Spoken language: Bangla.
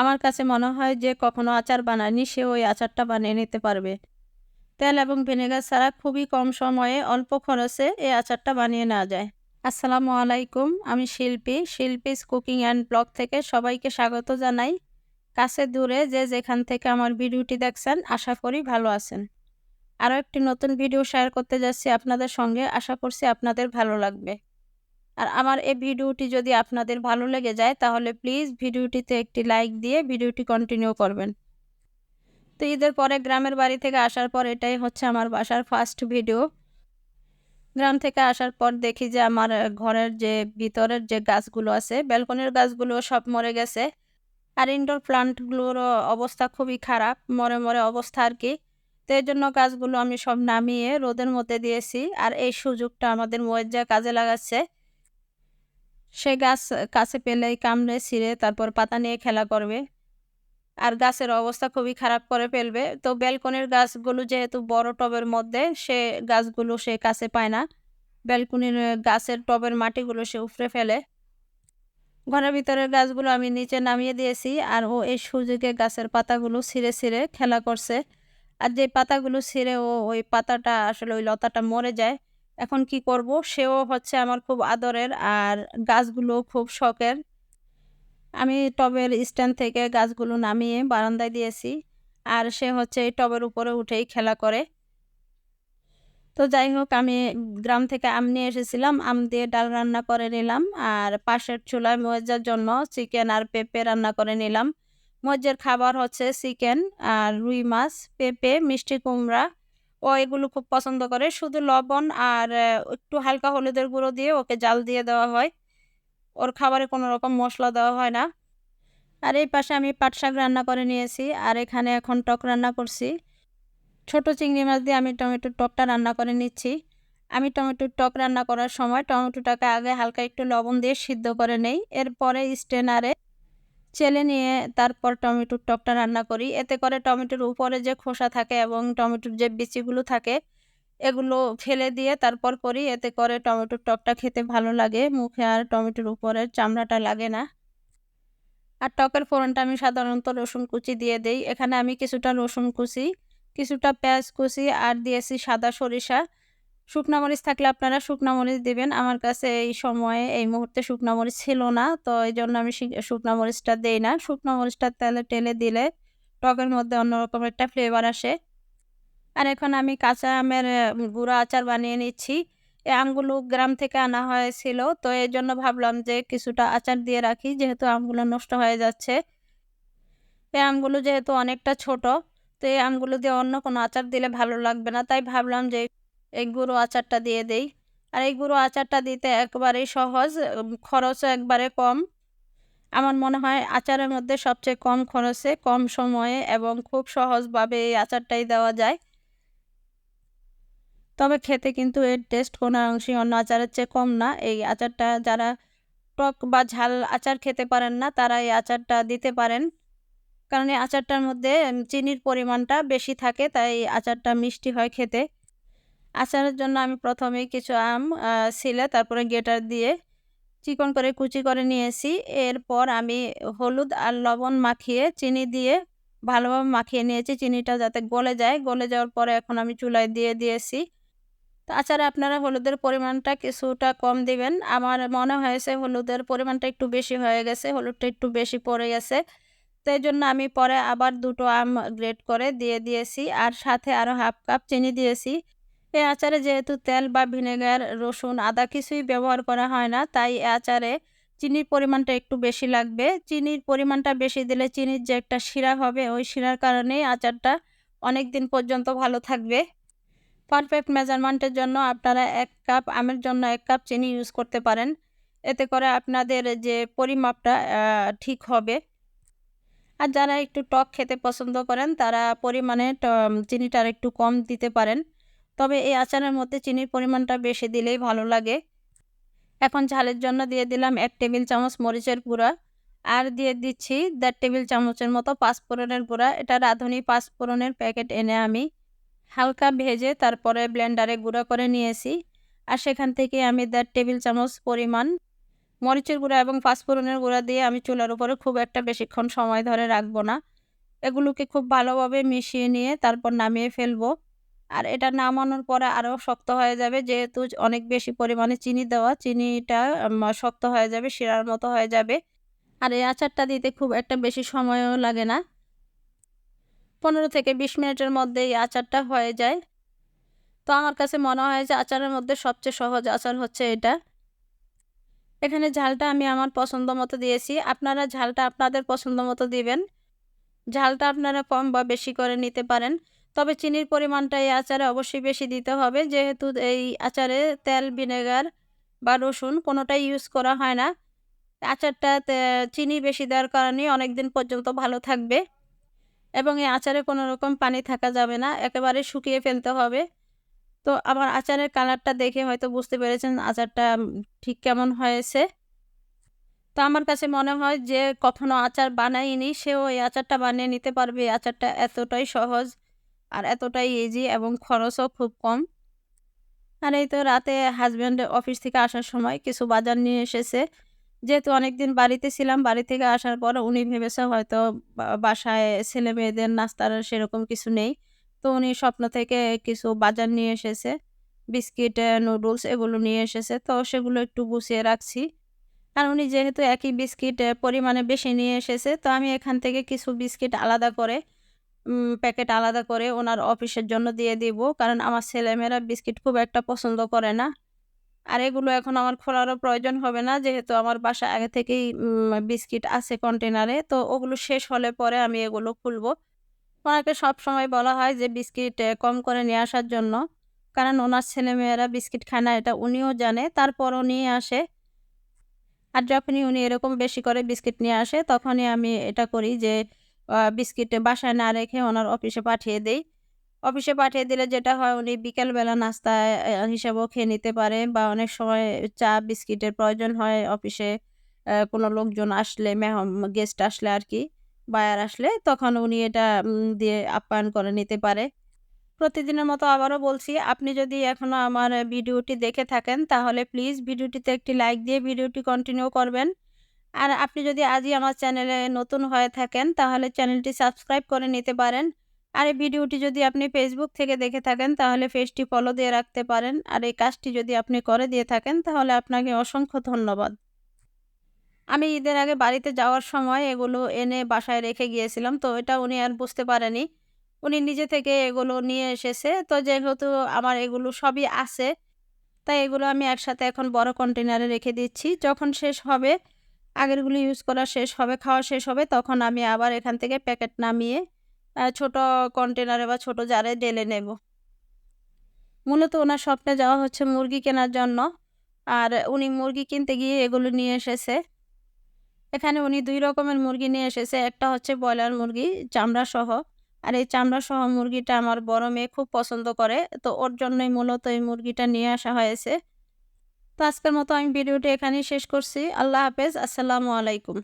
আমার কাছে মনে হয় যে কখনো আচার বানায়নি, সে ওই আচারটা বানিয়ে নিতে পারবে। তেল এবং ভিনেগার ছাড়া খুবই কম সময়ে অল্প খরচে এই আচারটা বানিয়ে নেওয়া যায়। আসসালামু আলাইকুম, আমি শিল্পী। শিল্পীস কুকিং অ্যান্ড ব্লগ থেকে সবাইকে স্বাগত জানাই। কাছে দূরে যে যেখান থেকে আমার ভিডিওটি দেখছেন, আশা করি ভালো আছেন। আরও একটি নতুন ভিডিও শেয়ার করতে যাচ্ছি আপনাদের সঙ্গে। আশা করছি আপনাদের ভালো লাগবে। আর আমার এই ভিডিওটি যদি আপনাদের ভালো লেগে যায়, তাহলে প্লিজ ভিডিওটিতে একটি লাইক দিয়ে ভিডিওটি কন্টিনিউ করবেন। তো ঈদের পরে গ্রামের বাড়ি থেকে আসার পর এটাই হচ্ছে আমার বাসার ফার্স্ট ভিডিও গ্রাম থেকে আসার পর দেখি যে আমার ঘরের যে ভিতরের যে গাছগুলো আছে ব্যালকনির গাছগুলো সব মরে গেছে। আর ইনডোর প্লান্টগুলোর অবস্থা খুবই খারাপ, মরে মরে অবস্থা আর কি। তো এই জন্য গাছগুলো আমি সব নামিয়ে রোদের মধ্যে দিয়েছি। আর এই সুযোগটা আমাদের মোয়েজ্জা কাজে লাগাচ্ছে। সে গাছ, কাছে পেলেই কামড়ে, ছিঁড়ে তারপর পাতা নিয়ে খেলা করবে। আর গাছের অবস্থা খুবই খারাপ করে ফেলবে। তো ব্যালকনির গাছগুলো যেহেতু বড় টবের মধ্যে, সে গাছগুলো সে কাছে পায় না। ব্যালকনির গাছের টবের মাটিগুলো সে উফরে ফেলে। ঘরের ভিতরের গাছগুলো আমি নিচে নামিয়ে দিয়েছি আর ও এই সুযোগে গাছের পাতাগুলো ছিঁড়ে ছিঁড়ে খেলা করছে। আর যে পাতাগুলো ছিঁড়ে ও ওই পাতাটা আসলে ওই লতাটা মরে যায়। এখন কি করব? সেও হচ্ছে আমার খুব আদরের আর গাছগুলো খুব শখের। আমি টবের স্ট্যান্ড থেকে গাছগুলো নামিয়ে বারান্দায় দিয়েছি আর সে হচ্ছে টবের উপরে উঠেই খেলা করে। তো যাই হোক, আমি গ্রাম থেকে আম নিয়ে এসেছিলাম, আম দিয়ে ডাল রান্না করে নিলাম আর পাশের চুলায় মজার জন্য চিকেন আর পেঁপে রান্না করে নিলাম। মজ্জের খাবার হচ্ছে চিকেন আর রুই মাছ, পেঁপে, মিষ্টি কুমড়া ও এগুলো খুব পছন্দ করে। শুধু লবণ আর একটু হালকা হলুদের গুঁড়ো দিয়ে ওকে জাল দিয়ে দেওয়া হয়। ওর খাবারে কোনো রকম মশলা দেওয়া হয় না। আর এই পাশে আমি পাট শাক রান্না করে নিয়েছি। আর এখানে এখন টক রান্না করছি। ছোট চিংড়ি মাছ দিয়ে আমি টমেটোর টকটা রান্না করে নিচ্ছি। আমি টমেটোর টক রান্না করার সময় টমেটোটাকে আগে হালকা একটু লবণ দিয়ে সিদ্ধ করে নেই। এরপরে স্টেনারে চেলে নিয়ে তারপর টমেটোর টকটা রান্না করি। এতে করে টমেটোর উপরে যে খোসা থাকে এবং টমেটোর যে বিচিগুলো থাকে, এগুলো ফেলে দিয়ে তারপর করি। এতে করে টমেটোর টকটা খেতে ভালো লাগে। মুখে আর টমেটোর উপরের চামড়াটা লাগে না। আর টকের ফোড়নটা আমি সাধারণত রসুন কুচি দিয়ে দেই। এখানে আমি কিছুটা রসুন কুচি, কিছুটা পেঁয়াজ কুচি আর দিয়েছি সাদা সরিষা। শুকনা মরিচ থাকলে আপনারা শুকনা মরিচ দিবেন। আমার কাছে এই সময়ে, এই মুহূর্তে শুকনা মরিচ ছিল না, তো এই জন্য আমি শুকনা মরিচটা দেই না। শুকনা মরিচটা তেলে টেলে দিলে টকের মধ্যে অন্যরকম একটা ফ্লেভার আসে। আর এখন আমি কাঁচা আমের গুঁড়ো আচার বানিয়ে নিচ্ছি। এই আমগুলো গ্রাম থেকে আনা হয়েছিল, তো এই জন্য ভাবলাম যে কিছুটা আচার দিয়ে রাখি, যেহেতু আমগুলো নষ্ট হয়ে যাচ্ছে। এই আমগুলো যেহেতু অনেকটা ছোট, তো এই আমগুলো দিয়ে অন্য কোনো আচার দিলে ভালো লাগবে না। তাই ভাবলাম যে এই গুঁড়ো আচারটা দিয়ে দেই। আর এই গুঁড়ো আচারটা দিতে একবারেই সহজ খরচও একবারে কম। আমার মনে হয় আচারের মধ্যে সবচেয়ে কম খরচে, কম সময়ে এবং খুব সহজভাবে এই আচারটাই দেওয়া যায়। তবে খেতে কিন্তু এর টেস্ট কোনো অংশই অন্য আচারের চেয়ে কম না। এই আচারটা যারা টক বা ঝাল আচার খেতে পারেন না, তারা এই আচারটা দিতে পারেন। কারণ এই আচারটার মধ্যে চিনির পরিমাণটা বেশি থাকে, তাই আচারটা মিষ্টি হয় খেতে। আচারের জন্য আমি প্রথমেই কিছু আম ছিলে তারপরে গেটার দিয়ে চিকন করে কুচি করে নিয়েছি। এরপর আমি হলুদ আর লবণ মাখিয়ে চিনি দিয়ে ভালোভাবে মাখিয়ে নিয়েছি। চিনিটা যাতে গলে যায়, গলে যাওয়ার পরে এখন আমি চুলায় দিয়ে দিয়েছি। তো আচারে আপনারা হলুদের পরিমাণটা কিছুটা কম দিবেন। আমার মনে হয়েছে হলুদের পরিমাণটা একটু বেশি হয়ে গেছে, হলুদটা একটু বেশি পড়ে গেছে। তো এই জন্য আমি পরে আবার দুটো আম গ্রেট করে দিয়ে দিয়েছি। আর সাথে আরও হাফ কাপ চিনি দিয়েছি। এই আচারে যেহেতু তেল বা ভিনেগার, রসুন, আদা কিছুই ব্যবহার করা হয় না, তাই আচারে চিনির পরিমাণটা একটু বেশি লাগবে। চিনির পরিমাণটা বেশি দিলে চিনির যে একটা শিরা হবে, ওই শিরার কারণেই আচারটা অনেক দিন পর্যন্ত ভালো থাকবে। পারফেক্ট মেজারমেন্টের জন্য আপনারা এক কাপ আমের জন্য এক কাপ চিনি ইউজ করতে পারেন। এতে করে আপনাদের যে পরিমাপটা ঠিক হবে। আর যারা একটু টক খেতে পছন্দ করেন, তারা পরিমাণে চিনিটা একটু কম দিতে পারেন। তবে এই আচারের মধ্যে চিনির পরিমাণটা বেশি দিলেই ভালো লাগে। এখন ঝালের জন্য দিয়ে দিলাম এক টেবিল চামচ মরিচের গুঁড়া। আর দিয়ে দিচ্ছি দেড় টেবিল চামচের মতো পাঁচফোড়নের গুঁড়া। এটা রাঁধুনি পাঁচফোড়নের প্যাকেট এনে আমি হালকা ভেজে তারপরে ব্লেন্ডারে গুঁড়ো করে নিয়েছি। আর সেখান থেকে আমি দেড় টেবিল চামচ পরিমাণ মরিচের গুঁড়া এবং পাঁচফোড়নের গুঁড়া দিয়ে আমি চুলার উপরে খুব একটা বেশিক্ষণ সময় ধরে রাখব না। এগুলোকে খুব ভালোভাবে মিশিয়ে নিয়ে তারপর নামিয়ে ফেলব। আর এটা নামানোর পরে আরও শক্ত হয়ে যাবে। যেহেতু অনেক বেশি পরিমাণে চিনি দেওয়া, চিনিটা শক্ত হয়ে যাবে, শিরার মতো হয়ে যাবে। আর এই আচারটা দিতে খুব একটা বেশি সময়ও লাগে না। পনেরো থেকে বিশ মিনিটের মধ্যে এই আচারটা হয়ে যায়। তো আমার কাছে মনে হয় যে আচারের মধ্যে সবচেয়ে সহজ আচার হচ্ছে এটা। এখানে ঝালটা আমি আমার পছন্দ মতো দিয়েছি। আপনারা ঝালটা আপনাদের পছন্দ মতো দিবেন। ঝালটা আপনারা কম বা বেশি করে নিতে পারেন। তবে চিনির পরিমাণটা এই আচারে অবশ্যই বেশি দিতে হবে। যেহেতু এই আচারে তেল, ভিনেগার বা রসুন কোনোটাই ইউজ করা হয় না। আচারটা চিনি বেশি দেওয়ার কারণে অনেক দিন পর্যন্ত ভালো থাকবে এবং এই আচারে কোনো রকম পানি থাকা যাবে না, একেবারে শুকিয়ে ফেলতে হবে। তো আমার আচারের কালারটা দেখে হয়তো বুঝতে পেরেছেন আচারটা ঠিক কেমন হয়েছে। তো আমার কাছে মনে হয় যে কখনো আচার বানাইনি, সেও এই আচারটা বানিয়ে নিতে পারবে। এই আচারটা এতটাই সহজ আর এতটাই ইজি এবং খরচও খুব কম। আর এই তো রাতে হাজব্যান্ড অফিস থেকে আসার সময় কিছু বাজার নিয়ে এসেছে। যেহেতু অনেকদিন বাড়িতে ছিলাম, বাড়ি থেকে আসার পর উনি ভেবেছে হয়তো বাসায় ছেলে মেয়েদের নাস্তার সেরকম কিছু নেই। তো উনি স্বপ্ন থেকে কিছু বাজার নিয়ে এসেছে, বিস্কিট নুডলস এগুলো নিয়ে এসেছে। তো সেগুলো একটু গুছিয়ে রাখছি। আর উনি যেহেতু একই বিস্কিট পরিমাণে বেশি নিয়ে এসেছে, তো আমি এখান থেকে কিছু বিস্কিট আলাদা করে প্যাকেট আলাদা করে ওনার অফিসের জন্য দিয়ে দিব। কারণ আমার ছেলেমেয়েরা বিস্কিট খুব একটা পছন্দ করে না। আর এগুলো এখন আমার খোলারও প্রয়োজন হবে না। যেহেতু আমার বাসা আগে থেকেই বিস্কিট আছে কন্টেনারে তো ওগুলো শেষ হলে পরে আমি এগুলো খুলবো। ওনাকে সময় বলা হয় যে বিস্কিট কম করে নিয়ে আসার জন্য। কারণ ওনার ছেলেমেয়েরা বিস্কিট খায় না, এটা উনিও জানে। তারপরও নিয়ে আসে। আর যখনই উনি এরকম বেশি করে বিস্কিট নিয়ে আসে, তখনই আমি এটা করি যে বিস্কিট বাসায় না রেখে ওনার অফিসে পাঠিয়ে দেই। অফিসে পাঠিয়ে দিলে যেটা হয় উনি বিকেলবেলা নাস্তা হিসাবেও খেয়ে নিতে পারে বা অনেক সময় চা, বিস্কিটের প্রয়োজন হয় অফিসে কোনো লোকজন আসলে গেস্ট আসলে আর কি, বায়ার আসলে তখন উনি এটা দিয়ে আপ্যায়ন করে নিতে পারে। প্রতিদিনের মতো আবারও বলছি, আপনি যদি এখনও আমার ভিডিওটি দেখে থাকেন তাহলে প্লিজ ভিডিওটিতে একটি লাইক দিয়ে ভিডিওটি কন্টিনিউ করবেন। আর আপনি যদি আজই আমার চ্যানেলে নতুন হয়ে থাকেন, তাহলে চ্যানেলটি সাবস্ক্রাইব করে নিতে পারেন। আর এই ভিডিওটি যদি আপনি ফেসবুক থেকে দেখে থাকেন, তাহলে পেজটি ফলো দিয়ে রাখতে পারেন। আর এই কাজটি যদি আপনি করে দিয়ে থাকেন, তাহলে আপনাকে অসংখ্য ধন্যবাদ। আমি ঈদের আগে বাড়িতে যাওয়ার সময় এগুলো এনে বাসায় রেখে গিয়েছিলাম, তো এটা উনি আর বুঝতে পারেনি। উনি নিজে থেকে এগুলো নিয়ে এসেছে, তো যেহেতু আমার এগুলো সবই আছে, তাই এগুলো আমি একসাথে এখন বড় কন্টেনারে রেখে দিচ্ছি। যখন শেষ হবে আগেরগুলো ইউজ করা শেষ হবে, খাওয়া শেষ হবে, তখন আমি আবার এখান থেকে প্যাকেট নামিয়ে ছোট কন্টেনারে বা ছোট জারে ঢেলে নেব। মূলত ওনার স্বপ্নে যাওয়া হচ্ছে মুরগি কেনার জন্য, আর উনি মুরগি কিনতে গিয়ে এগুলো নিয়ে এসেছে। এখানে উনি দুই রকমের মুরগি নিয়ে এসেছে, একটা হচ্ছে ব্রয়লার মুরগি, চামড়া সহ, আর এই চামড়া সহ মুরগিটা আমার বড় মেয়ে খুব পছন্দ করে, তো ওর জন্যই মূলত এই মুরগিটা নিয়ে আসা হয়েছে। তো আজকের মতো আমি ভিডিওটি এখানেই শেষ করছি। আল্লাহ হাফেজ। আসসালামু আলাইকুম।